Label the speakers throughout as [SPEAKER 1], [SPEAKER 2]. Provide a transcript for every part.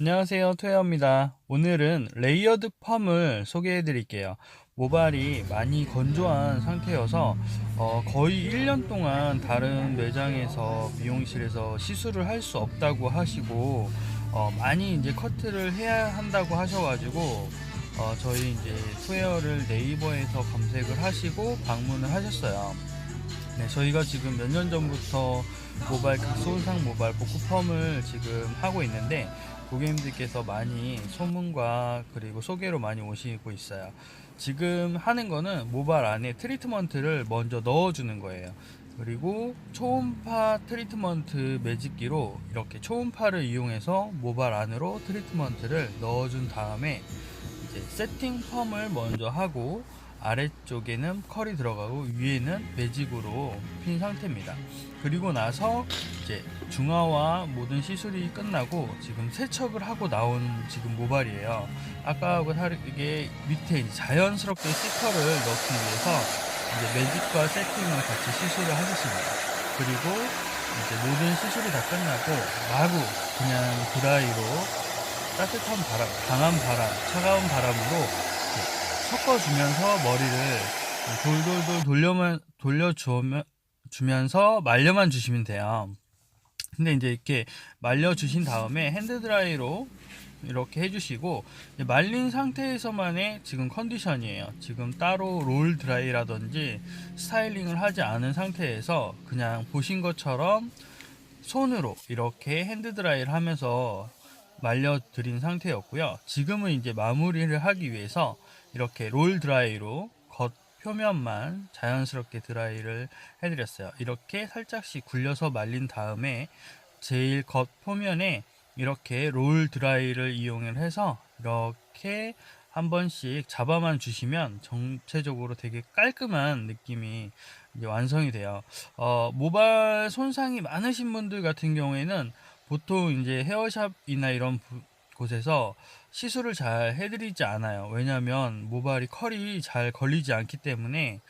[SPEAKER 1] 안녕하세요 토요입니다. 오늘은 레이어드 펌을 소개해 드릴게요. 모발이 많이 건조한 상태여서 어, 거의 1년 동안 다른 매장에서 미용실에서 시술을 할 수 없다고 하시고 어, 많이 이제 커트를 해야 한다고 하셔가지고 어, 저희 이제 투웨어를 네이버에서 검색을 하시고 방문을 하셨어요 네, 저희가 지금 몇 년 전부터 모발 각손상 모발 복구 펌을 지금 하고 있는데 고객님들께서 많이 소문과 그리고 소개로 많이 오시고 있어요. 지금 하는 거는 모발 안에 트리트먼트를 먼저 넣어주는 거예요. 그리고 초음파 트리트먼트 매직기로 이렇게 초음파를 이용해서 모발 안으로 트리트먼트를 넣어준 다음에 이제 세팅 펌을 먼저 하고 아래쪽에는 컬이 들어가고 위에는 매직으로 핀 상태입니다. 그리고 나서 이제 중화와 모든 시술이 끝나고 지금 세척을 하고 나온 지금 모발이에요. 아까하고 다르게 밑에 자연스럽게 C컬을 넣기 위해서 이제 매직과 세팅을 같이 시술을 하셨습니다. 그리고 이제 모든 시술이 다 끝나고 마구 그냥 드라이로 따뜻한 바람, 강한 바람, 차가운 바람으로 섞어주면서 머리를 돌돌돌 돌려만 돌려주면 주면서 말려만 주시면 돼요. 근데 이제 이렇게 말려 주신 다음에 핸드 드라이로 이렇게 해주시고 말린 상태에서만의 지금 컨디션이에요. 지금 따로 롤 드라이라든지 스타일링을 하지 않은 상태에서 그냥 보신 것처럼 손으로 이렇게 핸드 드라이를 하면서 말려드린 상태였고요. 지금은 이제 마무리를 하기 위해서 이렇게 롤 드라이로 겉 표면만 자연스럽게 드라이를 해드렸어요. 이렇게 살짝씩 굴려서 말린 다음에 제일 겉 표면에 이렇게 롤 드라이를 이용을 해서 이렇게 한 번씩 잡아만 주시면 전체적으로 되게 깔끔한 느낌이 완성이 돼요. 어, 모발 손상이 많으신 분들 같은 경우에는 보통 이제 헤어샵이나 이런 부- 곳에서 시술을 잘 해드리지 않아요. 왜냐하면 모발이 컬이 잘 걸리지 않기 때문에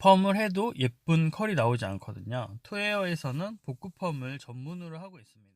[SPEAKER 1] 펌을 해도 예쁜 컬이 나오지 않거든요. 투웨어에서는 복구 펌을 전문으로 하고 있습니다.